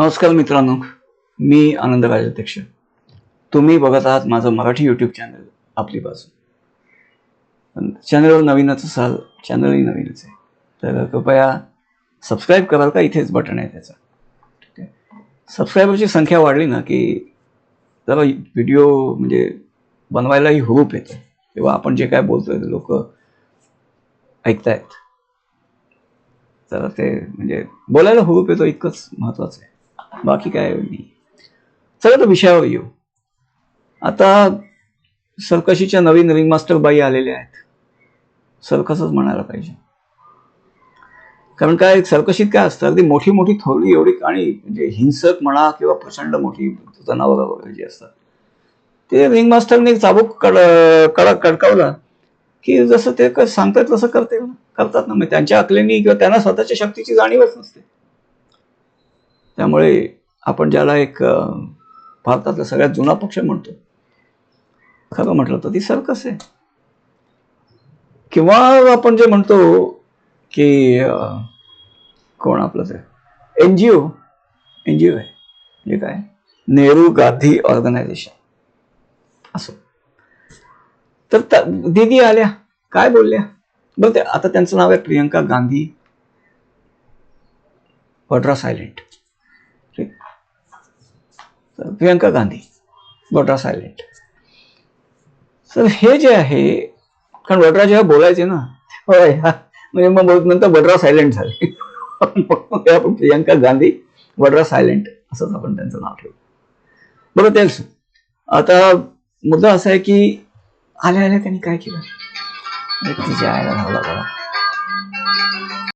नमस्कार मित्रांनो मी आनंद राजाध्यक्ष. तुम्ही बघत आहात माझं मराठी यूट्यूब चॅनल आपली बाजू चॅनलवर नवीनच असाल चॅनलही नवीनच आहे. तर कृपया सबस्क्राईब कराल का? इथेच बटन आहे त्याचं. ठीक आहे? सबस्क्रायबरची संख्या वाढली ना की जरा व्हिडिओ म्हणजे बनवायलाही हुरूप येतो. किंवा आपण जे काय बोलतोय ते लोक ऐकतायत. तर ते म्हणजे बोलायला हुरूप येतो इतकंच महत्वाचं आहे. बाकी काय नाही. चला तर विषयावर येऊ. आता सरकशीच्या नवीन रिंग मास्टर बाई आलेल्या आहेत. सरकसच म्हणायला पाहिजे. कारण काय सरकशीत काय असतं अगदी मोठी मोठी थोरली एवढी आणि म्हणजे हिंसक म्हणा किंवा प्रचंड मोठी जनावरं वगैरे जी असतात. ते रिंग मास्टरने चाबूक कड कडक कडकावला की जसं ते सांगतात तसं करते करतात ना. मग त्यांच्या अकलेनी किंवा त्यांना स्वतःच्या शक्तीची जाणीवच नसते. त्यामुळे आपण ज्याला एक भारतातला सगळ्यात जुना पक्ष म्हणतो खरं म्हटलं तर ती सरकस आहे. किंवा आपण जे म्हणतो की कोण आपलं ते? एन जी ओ. एन जी ओ आहे. म्हणजे काय? नेहरू गांधी ऑर्गनायझेशन. असं. तर दीदी आल्या. काय बोलल्या? बरं ते आता त्यांचं नाव आहे प्रियंका गांधी. वड्रा सायलेंट. प्रियंका गांधी वड्रा सायलेंट. तर हे जे आहे कारण वड्रा जेव्हा बोलायचे ना तेव्हा म्हणजे मग नंतर वड्रा सायलेंट झाले. आपण प्रियंका गांधी वड्रा सायलेंट असंच आपण त्यांचं नाव ठेवू. बरं तेच. आता मुद्दा असा आहे की आल्या आल्या त्यांनी काय केलं? तिच्या आईला धावला बघा